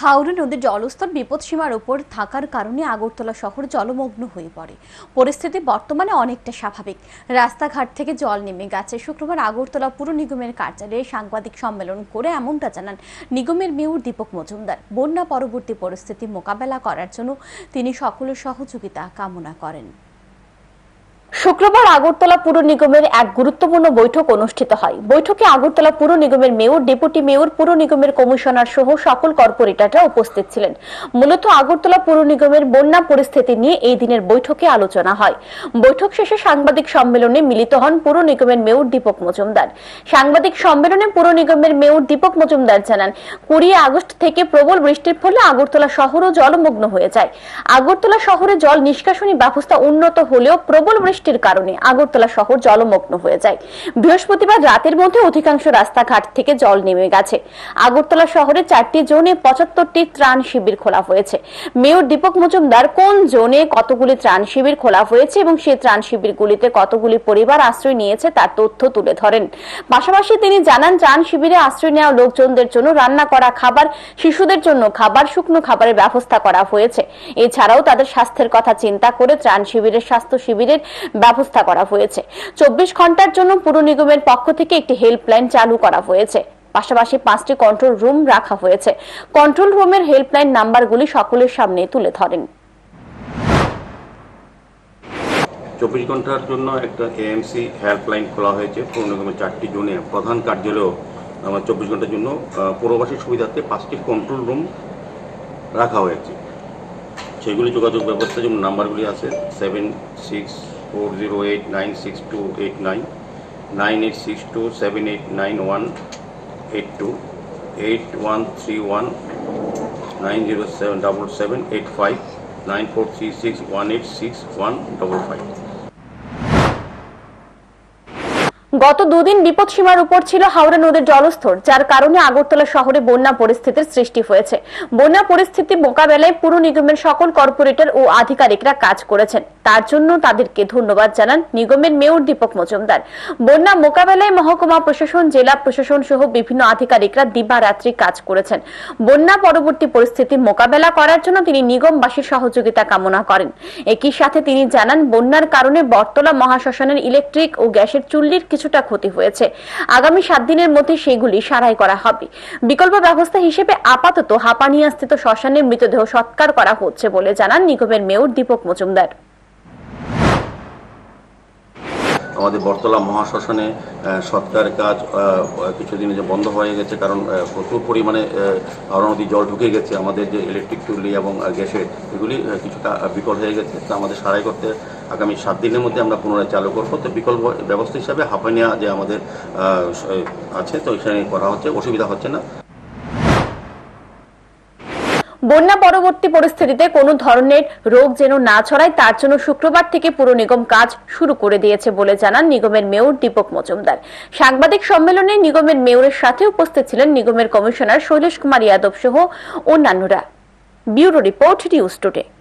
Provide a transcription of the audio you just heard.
হাওড়া নদীর জলস্তর বিপদসীমার উপর থাকার কারণে আগরতলা শহর জলমগ্ন হয়ে পড়ে। পরিস্থিতি বর্তমানে অনেকটা স্বাভাবিক। রাস্তাঘাট থেকে জল নেমে গেছে। শুক্রবার আগরতলা পুর নিগমের কার্যালয়ে সাংবাদিক সম্মেলন করে এমনটা জানান নিগমের মেয়র দীপক মজুমদার। বন্যা পরবর্তী পরিস্থিতি মোকাবেলা করার জন্য তিনি সকলের সহযোগিতা কামনা করেন। শুক্রবার আগরতলা পুর নিগমের এক গুরুত্বপূর্ণ বৈঠক অনুষ্ঠিত হয়। বৈঠকে আগরতলা পুর নিগমের মেয়র, ডেপুটি মেয়র, পুর নিগমের কমিশনার সহ সকল কর্পোরেটররা উপস্থিত ছিলেন। মূলত আগরতলা পুর নিগমের বন্যা পরিস্থিতি নিয়ে এই দিনের বৈঠকে আলোচনা হয়। বৈঠক শেষে সাংবাদিক সম্মেলনে মিলিত হন পুর নিগমের মেয়র দীপক মজুমদার। সাংবাদিক সম্মেলনে পুর নিগমের মেয়র দীপক মজুমদার জানান, কুড়ি আগস্ট থেকে প্রবল বৃষ্টির ফলে আগরতলা শহরও জলমগ্ন হয়ে যায়। আগরতলা শহরে জল নিষ্কাশনী ব্যবস্থা উন্নত হলেও প্রবল বৃষ্টির কারণে আগরতলা শহর জলমগ্ন হয়ে যায়। বৃহস্পতিবার রাতের মধ্যে অধিকাংশ রাস্তাঘাট থেকে জল নেমে গেছে। আগরতলা শহরে চারটি জোনে পঁচাত্তরটি ত্রাণ শিবির খোলা হয়েছে। মেয়র দীপক মজুমদার, কোন জোনে কতগুলি ত্রাণ শিবির খোলা হয়েছে এবং সেই ত্রাণ শিবিরগুলিতে কতগুলি পরিবার আশ্রয় নিয়েছে তার তথ্য তুলে ধরেন। পাশাপাশি তিনি জানান, ত্রাণ শিবিরে আশ্রয় নেওয়া লোকজনদের জন্য রান্না করা খাবার, শিশুদের জন্য খাবার, শুকনো খাবারের ব্যবস্থা করা হয়েছে। এছাড়াও তাদের স্বাস্থ্যের কথা চিন্তা করে ত্রাণ শিবিরের স্বাস্থ্য শিবিরের ব্যবস্থা করা হয়েছে। চব্বিশ ঘণ্টার জন্য পুর নিগমের পক্ষ থেকে একটি হেল্পলাইন চালু করা হয়েছে। পাশাপাশি পাঁচটি কন্ট্রোল রুম রাখা হয়েছে। কন্ট্রোল রুমের হেল্পলাইন নাম্বারগুলি সকলের সামনে তুলে ধরেন। চব্বিশ ঘণ্টার জন্য একটা এএমসি হেল্পলাইন খোলা হয়েছে। পৌর নিগমের চারটি জোনে প্রধান কার্যালয়েও আমার চব্বিশ ঘণ্টার জন্য পৌরবাসীর সুবিধার্থে পাঁচটি কন্ট্রোল রুম রাখা হয়েছে। সেগুলি যোগাযোগ ব্যবস্থা যেমন নাম্বারগুলি আছে seven six four zero eight nine six two eight nine nine eight six two seven eight nine one eight two eight one three one nine zero seven double seven eight five nine four three six one eight six one double five গত দুদিন বিপদসীমার উপর ছিল হাওড়া নদীর জলস্তর, যার কারণে আগরতলা শহরে বন্যা পরিস্থিতির সৃষ্টি হয়েছে। বন্যা পরিস্থিতি মোকাবেলায় পুর নিগমের সকল কর্পোরেটর ও আধিকারিকরা কাজ করেছেন। তার জন্য তাদেরকে ধন্যবাদ জানান নিগমের মেয়র দীপক মজুমদার। বন্যা মোকাবেলায় মহকুমা প্রশাসন, জেলা প্রশাসন সহ বিভিন্ন আধিকারিকরা দিবারাত্রি কাজ করেছেন। বন্যা পরবর্তী পরিস্থিতি মোকাবেলা করার জন্য তিনি নিগমবাসীর সহযোগিতা কামনা করেন। একই সাথে তিনি জানান, বন্যার কারণে বটতলা মহাশ্মশানের ইলেকট্রিক ও গ্যাসের চুল্লির কিছুটা ক্ষতি হয়েছে। আগামী সাত দিনের মধ্যে সেগুলি সারাই করা হবে। বিকল্প ব্যবস্থা হিসেবে আপাতত হাপানিয়া স্থিত শ্মশানে মৃতদেহ সৎকার করা হচ্ছে বলে জানান নিগমের মেয়র দীপক মজুমদার। আমাদের বটতলা মহাশ্মশানে সৎকার কাজ কিছুদিন যে বন্ধ হয়ে গেছে, কারণ প্রচুর পরিমাণে নদী জল ঢুকে গেছে। আমাদের যে ইলেকট্রিক চুল্লি এবং গ্যাসের এগুলি কিছুটা বিকল হয়ে গেছে। তো আমাদের সারাই করতে আগামী সাত দিনের মধ্যে আমরা পুনরায় চালু করব। তো বিকল্প ব্যবস্থা হিসাবে হাফানিয়া যে আমাদের আছে, তো এখানে করা হচ্ছে, অসুবিধা হচ্ছে না। বন্যা পরবর্তী পরিস্থিতিতে কোনো ধরনের রোগ যেন না ছড়ায়, তার জন্য শুক্রবার থেকে পুর নিগম কাজ শুরু করে দিয়েছে বলে জানান নিগমের মেয়র দীপক মজুমদার। সাংবাদিক সম্মেলনে নিগমের মেয়রের সাথে উপস্থিত ছিলেন নিগমের কমিশনার শৈলেশ কুমার যাদব সহ অন্যান্যরা। Bureau report news today.